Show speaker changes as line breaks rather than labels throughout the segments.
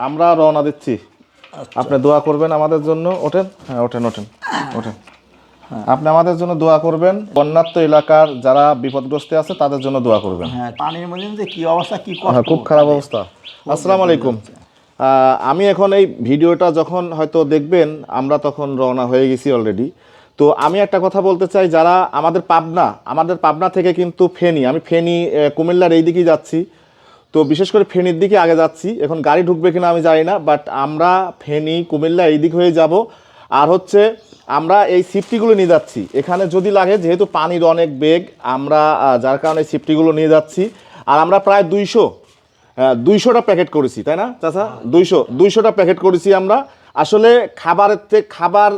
আমরা রওনা দিচ্ছি। আপনি দোয়া করবেন আমাদের জন্য। ওঠেন? হ্যাঁ ওঠেন ওঠেন। ওঠেন। আপনি আমাদের জন্য দোয়া করবেন। বন্যাত্ম এলাকার যারা বিপদগ্রস্ত আছে তাদের জন্য দোয়া করবেন।
হ্যাঁ পানির মধ্যে যে কি অবস্থা কি
হ্যাঁ খুব খারাপ অবস্থা। আসসালামু আলাইকুম। আমি এখন এই ভিডিওটা যখন হয়তো দেখবেন আমরা তখন রওনা হয়ে গেছি অলরেডি তো আমি একটা কথা বলতে চাই যারা আমাদের পাবনা আমাদের পাবনা থেকে কিন্তু ফেনী আমি ফেনী কুমিল্লার এই দিকেই যাচ্ছি। তো বিশেষ করে ফেনীর দিকে আগে যাচ্ছি। এখন গাড়ি ঢুকবে কিনা আমি জানি না বাট আমরা ফেনী, কুমিল্লা এই দিক হয়ে যাব। আর হচ্ছে আমরা এই সিফটিগুলো নিয়ে যাচ্ছি। এখানে যদি লাগে, যেহেতু পানির অনেক বেগ, আমরা যার কারণে সিফটিগুলো নিয়ে যাচ্ছি। আর আমরা প্রায় দুইশো দুইশোটা প্যাকেট করেছি, তাই না, চাচা? দুইশো, দুইশোটা প্যাকেট করেছি আমরা। আসলে খাবারের থেকে খাবার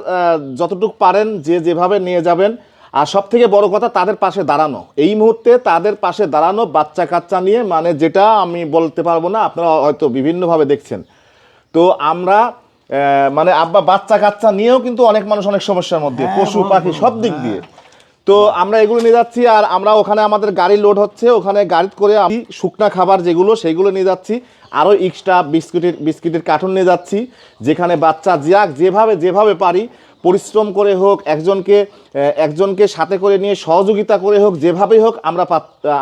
যতটুকু পারেন, যে যেভাবে নিয়ে যাবেন আর সব থেকে বড় কথা তাদের পাশে দাঁড়ানো। এই মুহূর্তে তাদের পাশে দাঁড়ানো বাচ্চা কাচ্চা নিয়ে মানে যেটা আমি বলতে পারব না আপনারা হয়তো বিভিন্নভাবে দেখছেন। তো আমরা মানে আব্বা বাচ্চা কাচ্চা নিয়েও কিন্তু অনেক মানুষ অনেক সমস্যার মধ্যে পশু পাখি সব দিক দিয়ে। তো আমরা এগুলো নিয়ে যাচ্ছি আর আমরা ওখানে আমাদের গাড়ি লোড হচ্ছে। ওখানে গাড়ি করে আমি শুকনা খাবার যেগুলো সেইগুলো নিয়ে যাচ্ছি। আরও এক্সট্রা বিস্কুটের, বিস্কিটের কার্টুন নিয়ে যাচ্ছি। যেখানে বাচ্চা যাক, যেভাবে যেভাবে পারি, পরিশ্রম করে হোক, একজনকে একজনকে সাথে করে নিয়ে সহযোগিতা করে হোক, যেভাবেই হোক আমরা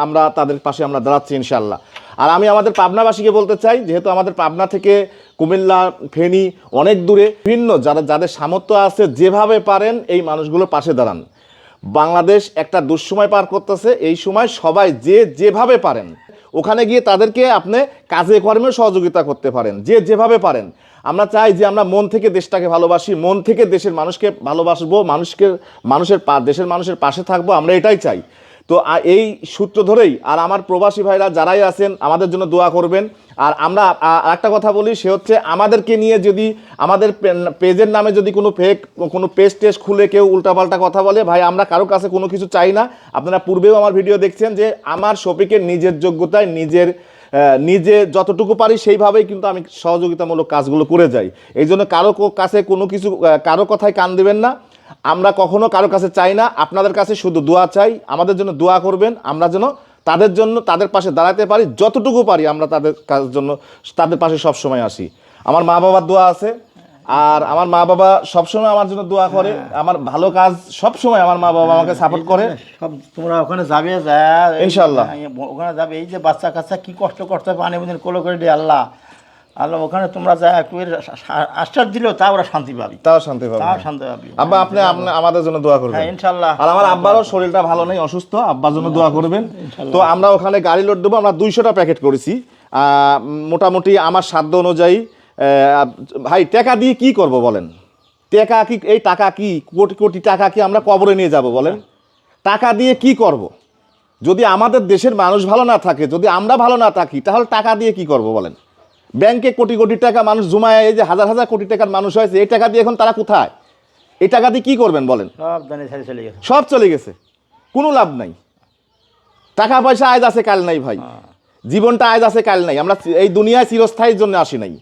আমরা তাদের পাশে আমরা দাঁড়াচ্ছি ইনশাল্লাহ আর আমি আমাদের পাবনাবাসীকে বলতে চাই, যেহেতু আমাদের পাবনা থেকে কুমিল্লা, ফেনী অনেক দূরে ভিন্ন যারা, যাদের সামর্থ্য আছে, যেভাবে পারেন এই মানুষগুলোর পাশে দাঁড়ান। বাংলাদেশ একটা দুঃসময় পার করতেছে, এই সময় সবাই যে যেভাবে পারেন। ওখানে গিয়ে তাদেরকে আপনি কাজে কর্মে সহযোগিতা করতে পারেন, যে যেভাবে পারেন। আমরা চাই যে আমরা মন থেকে দেশটাকে ভালোবাসি, মন থেকে দেশের মানুষকে ভালোবাসবো, মানুষকে, মানুষের দেশের মানুষের পাশে থাকব, আমরা এটাই চাই। তো এই সূত্র ধরেই আর আমার প্রবাসী ভাইরা যারাই আছেন, আমাদের জন্য দোয়া করবেন। আর আমরা আরেকটা কথা বলি, সে হচ্ছে আমাদেরকে নিয়ে যদি আমাদের পেজের নামে যদি কোনো ফেক কোনো পেজ টেস্ট খুলে কেউ উল্টাপাল্টা কথা বলে, ভাই, আমরা কারও কাছে কোনো কিছু চাই না। আপনারা পূর্বেও আমার ভিডিও দেখছেন যে, আমার শফিকের নিজের যোগ্যতায় নিজের নিজে যতটুকু পারি সেইভাবেই কিন্তু আমি সহযোগিতামূলক কাজগুলো করে যাই। এই জন্য কারও কাছে কোনো কিছু কারও কথায় কান দেবেন না। আমরা কখনো কারও কাছে চাই না আপনাদের কাছে শুধু দোয়া চাই আমাদের জন্য দোয়া করবেন আমরা যেন তাদের জন্য তাদের পাশে দাঁড়াতে পারি যতটুকু পারি আমরা তাদের কাজের জন্য তাদের পাশে সব সময় আসি। আমার মা বাবার দোয়া আছে আর আমার মা বাবা সবসময় আমার জন্য দোয়া করে আমার ভালো কাজ সবসময় আমার মা বাবা আমাকে সাপোর্ট করে।
সব তোমরা ওখানে যাবে যা
ইনশাআল্লাহ।
ওখানে যাবে এই যে বাচ্চা কাচ্চা কি কষ্ট করতে পানি মধ্যে কোলো করে দিয়ে আল্লাহ। আল্লাহ ওখানে তোমরা যা আশ্বাস দিলেও তা ওরা শান্তি পাবি।
তাও শান্তি পাবো।
তাও শান্তি পাবি।
আব্বা আপনি আমাদের জন্য দোয়া করবেন।
হ্যাঁ ইনশাল্লাহ।
আর আমার আব্বারও শরীরটা ভালো নেই অসুস্থ আব্বার জন্য দোয়া করবেন। তো আমরা ওখানে গাড়ি লোড দেবো আমরা দুইশোটা প্যাকেট করেছি। মোটামুটি আমার সাধ্য অনুযায়ী ভাই টাকা দিয়ে কি করব বলেন? টাকা কি এই টাকা কি কোটি কোটি টাকা কি আমরা কবরে নিয়ে যাব বলেন? টাকা দিয়ে কি করব। যদি আমাদের দেশের মানুষ ভালো না থাকে যদি আমরা ভালো না থাকি তাহলে টাকা দিয়ে কি করব বলেন? ব্যাংকে কোটি কোটি টাকা মানুষ জমায় এই যে হাজার হাজার কোটি টাকার মানুষ হয়েছে এই টাকা দিয়ে এখন তারা কোথায়? এই টাকা দিয়ে কী করবেন বলেন? সব চলে গেছে। কোনো লাভ নাই। টাকা পয়সা আজ আছে কাল নাই ভাই। জীবনটা আজ আছে কাল নাই। আমরা এই দুনিয়ায় চিরস্থায়ীর জন্য আসি নাই।